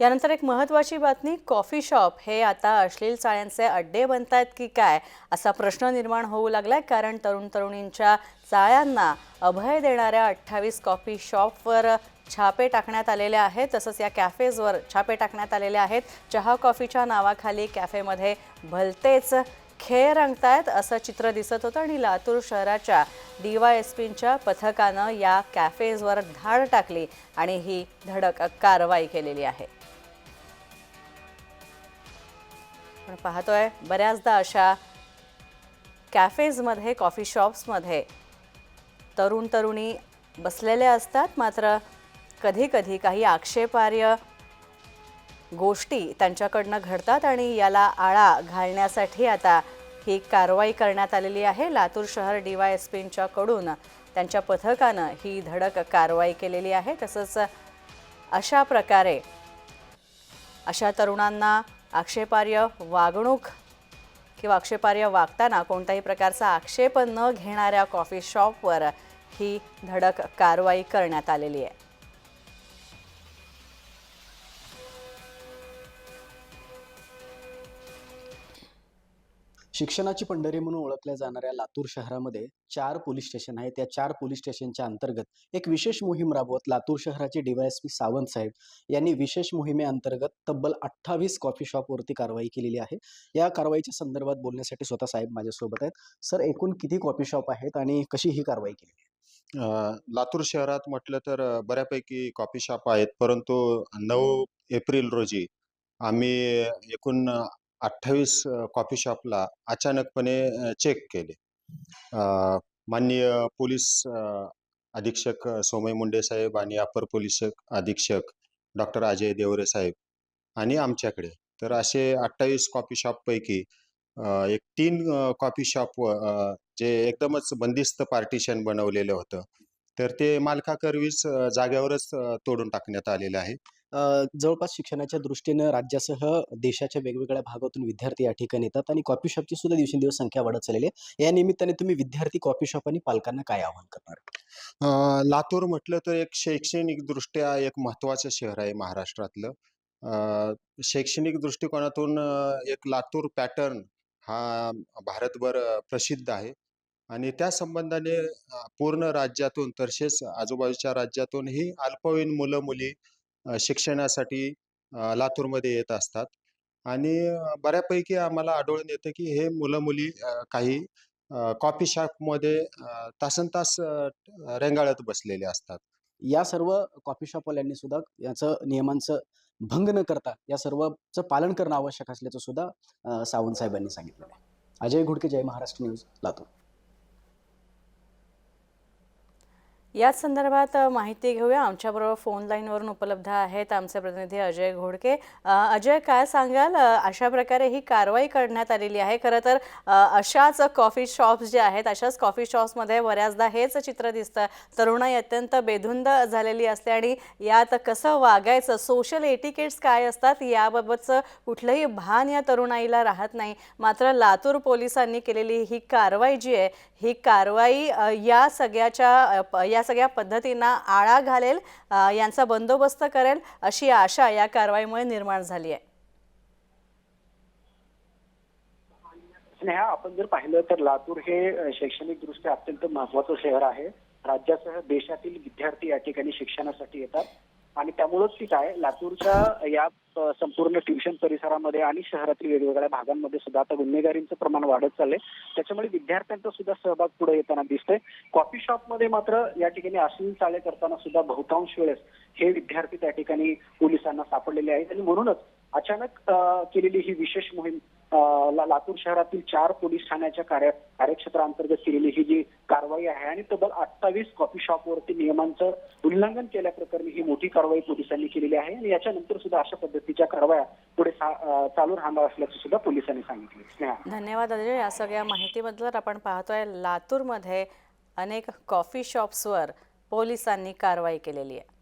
यानंतर एक महत्त्वाची बातमी कॉफी शॉप हे आता अश्लील चाळ्यांचे अड्डे बनत आहेत की काय? असा प्रश्न निर्माण होऊ लागला आहे कारण तरुण तरुणींच्या चाळ्यांना अभय देणाऱ्या अठ्ठावीस कॉफी शॉपवर छापे टाकण्यात आलेले आहेत. तसंच या कॅफेजवर छापे टाकण्यात आलेले आहेत. चहा कॉफीच्या नावाखाली कॅफेमध्ये भलतेच खेळ रंगतायत असं चित्र दिसत होतं आणि लातूर शहराच्या डी वाय एस पींच्या पथकानं या कॅफेजवर धाड टाकली आणि ही धडक कारवाई केलेली आहे. आपण पाहतोय बऱ्याचदा अशा कॅफेजमध्ये कॉफी शॉप्समध्ये तरुण तरुणी बसलेल्या असतात. मात्र कधी कधी काही आक्षेपार्य गोष्टी त्यांच्याकडनं घडतात आणि याला आळा घालण्यासाठी आता ही कारवाई करण्यात आलेली आहे. लातूर शहर डी वाय एस पींच्याकडून त्यांच्या पथकानं ही धडक कारवाई केलेली आहे. तसंच अशा प्रकारे अशा तरुणांना आक्षेपार्य वागणूक किंवा आक्षेपार्य वागताना कोणत्याही प्रकारचा आक्षेप न घेणाऱ्या कॉफी शॉपवर ही धडक कारवाई करण्यात आलेली आहे. शिक्षणाची पंढरी म्हणून ओळखल्या जाणाऱ्या लातूर शहरामध्ये चार पोलीस स्टेशन आहेत. त्या चार पोलीस स्टेशनच्या अंतर्गत एक विशेष मोहीम राबवत लातूर शहराचे डीवायएसपी सावंत साहेब यांनी विशेष मोहिमेअंतर्गत तब्बल अठ्ठावीस कॉफी शॉपवरती कारवाई केलेली आहे. या कारवाईच्या संदर्भात बोलण्यासाठी स्वतः साहेब माझ्यासोबत आहेत. सर एकूण किती कॉफी शॉप आहेत आणि कशी ही कारवाई केली आहे? लातूर शहरात म्हटलं तर बऱ्यापैकी कॉफी शॉप आहेत. परंतु नऊ एप्रिल रोजी आम्ही एकूण अठ्ठावीस कॉफी शॉपला अचानकपणे चेक केले. माननीय पोलीस अधीक्षक सोमय मुंडे साहेब आणि अपर पोलीस अधीक्षक डॉक्टर अजय देवरे साहेब आणि आमच्याकडे. तर असे अठ्ठावीस कॉफी शॉपपैकी एक तीन कॉफी शॉप जे एकदमच बंदिस्त पार्टिशन बनवलेलं होतं तर ते मालकाकरवीच अ, जाग्यावरच तोडून टाकण्यात आलेलं आहे. जवळपास शिक्षणाच्या दृष्टीनं राज्यासह देशाच्या वेगवेगळ्या भागातून विद्यार्थी या ठिकाणी येतात आणि कॉफी शॉपची सुद्धा दिवसेंदिवस संख्या वाढत चाललेली आहे. या निमित्ताने तुम्ही विद्यार्थी कॉफी शॉप आणि पालकांना काय आवाहन करणार? लातूर म्हटलं तर एक शैक्षणिक दृष्ट्या एक महत्वाचं शहर आहे महाराष्ट्रातलं. शैक्षणिक दृष्टिकोनातून एक लातूर पॅटर्न हा भारतभर प्रसिद्ध आहे. आणि त्या संबंधाने पूर्ण राज्यातून तसेच आजूबाजूच्या राज्यातूनही अल्पवयीन मुलं मुली शिक्षणासाठी लातूरमध्ये येत असतात. आणि बऱ्यापैकी आम्हाला आढळून येतं की हे मुलं मुली काही कॉफी शॉपमध्ये तासन तासनतास रेंगाळत बसलेले असतात. या सर्व कॉफी शॉपवाल्यांनी सुद्धा याचं नियमांचं भंग न करता या सर्वचं पालन करणं आवश्यक असल्याचं सुद्धा सावंत साहेबांनी सांगितलं आहे. अजय घुडके जय महाराष्ट्र न्यूज लातूर. याच संदर्भात माहिती घेऊया. आमच्याबरोबर फोन लाईनवरून उपलब्ध आहेत आमचे प्रतिनिधी अजय घोडके. अजय काय सांगाल? अशा प्रकारे ही कारवाई करण्यात आलेली आहे. खरं तर अशाच कॉफी शॉप्स जे आहेत अशाच कॉफी शॉप्समध्ये बऱ्याचदा हेच चित्र दिसतं. तरुणाई अत्यंत बेधुंद झालेली असते आणि यात कसं वागायचं? सोशल एटिकेट्स काय असतात? याबाबतचं कुठलंही भान या तरुणाईला राहत नाही. मात्र लातूर पोलिसांनी केलेली ही कारवाई जी आहे ही कारवाई या सगळ्याच्या या सगळ्या पद्धतींना आळा घालेल यांचा बंदोबस्त करेल अशी आशा या कारवाईमुळे निर्माण झाली आहे. स्नेहा आपण जर पाहिलं तर लातूर हे शैक्षणिकदृष्ट्या शैक्षणिक दृष्ट्या अत्यंत महत्वाचं शहर आहे. राज्यासह देशातील विद्यार्थी या ठिकाणी शिक्षणासाठी येतात. आणि त्यामुळंच ठीक काय लातूरच्या या संपूर्ण ट्युशन परिसरामध्ये आणि शहरातील वेगवेगळ्या भागांमध्ये सुद्धा आता गुन्हेगारींचं प्रमाण वाढत चाललंय. त्याच्यामुळे विद्यार्थ्यांचा सुद्धा सहभाग पुढे येताना दिसतोय. कॉफी शॉपमध्ये मात्र या ठिकाणी अश्लील चाळे करताना सुद्धा बहुतांश वेळेस हे विद्यार्थी त्या ठिकाणी पोलिसांना सापडलेले आहेत. आणि म्हणूनच अचानक केलेली ही विशेष मोहीम लातूर शहरातील चार पोलीस ठाण्याच्या कार्य कार्यक्षेत्रांतर्गत केलेली ही जी कारवाई आहे आणि तब्बल अठ्ठावीस कॉफी शॉपवरती नियमांचं उल्लंघन केल्याप्रकरणी ही मोठी कारवाई पोलिसांनी केलेली आहे आणि याच्यानंतर सुद्धा अशा पद्धतीच्या कारवाया पुढे चालू राहणार असल्याचं सुद्धा पोलिसांनी सांगितलं. धन्यवाद अजय. या सगळ्या माहितीबद्दल आपण पाहतोय लातूरमध्ये अनेक कॉफी शॉप्सवर पोलिसांनी कारवाई केलेली आहे.